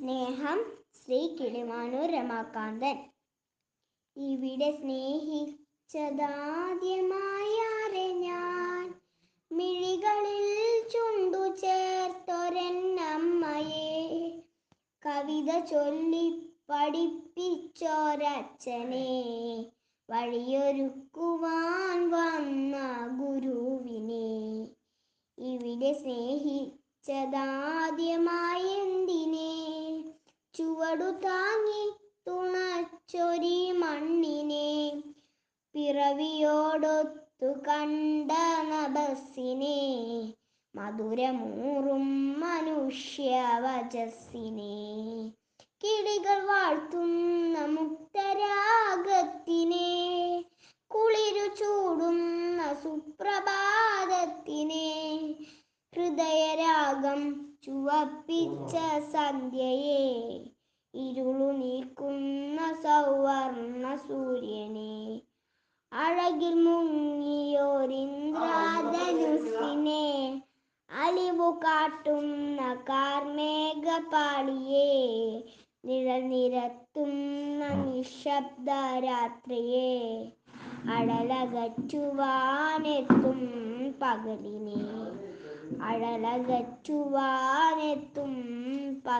സ്നേഹം ശ്രീ കിളിമാനൂർ രമാകാന്തൻ. ഇവിടെ സ്നേഹിച്ചതാദ്യമായാറെ ഞാൻ? മിഴികളിൽ ചുണ്ടു ചേർത്തൊരെന്നമ്മയെ കവിത ചൊല്ലി പഠിപ്പിച്ചോരച്ഛനെ. വഴിയൊരുക്കുവാൻ വന്ന ഗുരുവിനെ. ഇവിടെ സ്നേഹിച്ചതാദ്യമായി ചുവടു താങ്ങി തുണച്ചൊരി മണ്ണിനെ പിറവിയോടൊത്തു കണ്ട നഭസിനെ മധുരമൂറും മനുഷ്യവചസ്സിനെ കിളികൾ വാഴ്ത്തുന്ന മുക്തരാഗത്തിനെ കുളിരു ചൂടുന്ന സുപ്രഭാതത്തിനെ ഹൃദയരാഗം ചുവപ്പിച്ച സന്ധ്യയെ ഇരുളു നീക്കുന്ന സൗവർണ സൂര്യനെ. അഴകിൽ മുങ്ങിയോരിന്ദ്രാധനുസിനെ അലിവു കാട്ടുന്ന കാർമേഘപാളിയെ നിഴൽ നിരത്തുന്ന നിശബ്ദ രാത്രിയെ അഴലകറ്റുവാനെത്തും പകലിനെ. അഴലകറ്റുവാനെത്തും